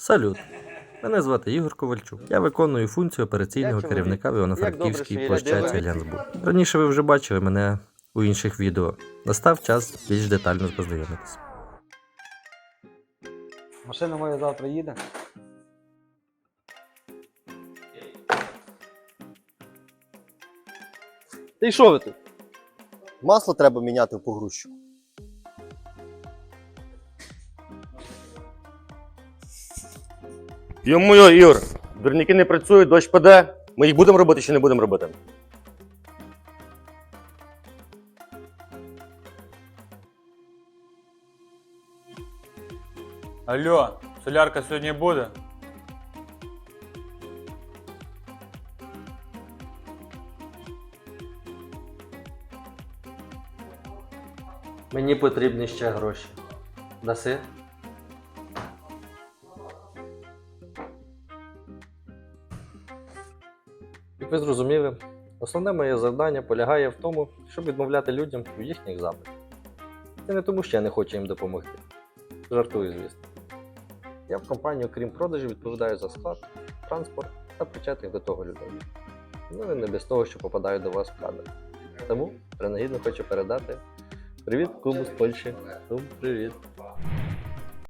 Салют! Мене звати Ігор Ковальчук. Я виконую функцію операційного керівника в Івано-Франківській площаці. Альянсбуд. Раніше ви вже бачили мене у інших відео. Настав час більш детально познайомитися. Машина моя завтра їде. Та й що ви тут? Масло треба міняти в погрузчику. Йому йо, Ігор, дурники не працюють, дощ паде. Ми їх будемо робити чи не будемо робити? Алло, солярка сьогодні буде? Мені потрібні ще гроші. Даси? Як ви зрозуміли, основне моє завдання полягає в тому, щоб відмовляти людям у їхніх запитах. Це не тому, що я не хочу їм допомогти. Жартую, звісно. Я в компанії, окрім продажів, відповідаю за склад, транспорт та причетних до того людей. Ну і не без того, що попадаю до вас в кадр. Тому принагідно хочу передати Привіт, кубу з Польщі. Привіт.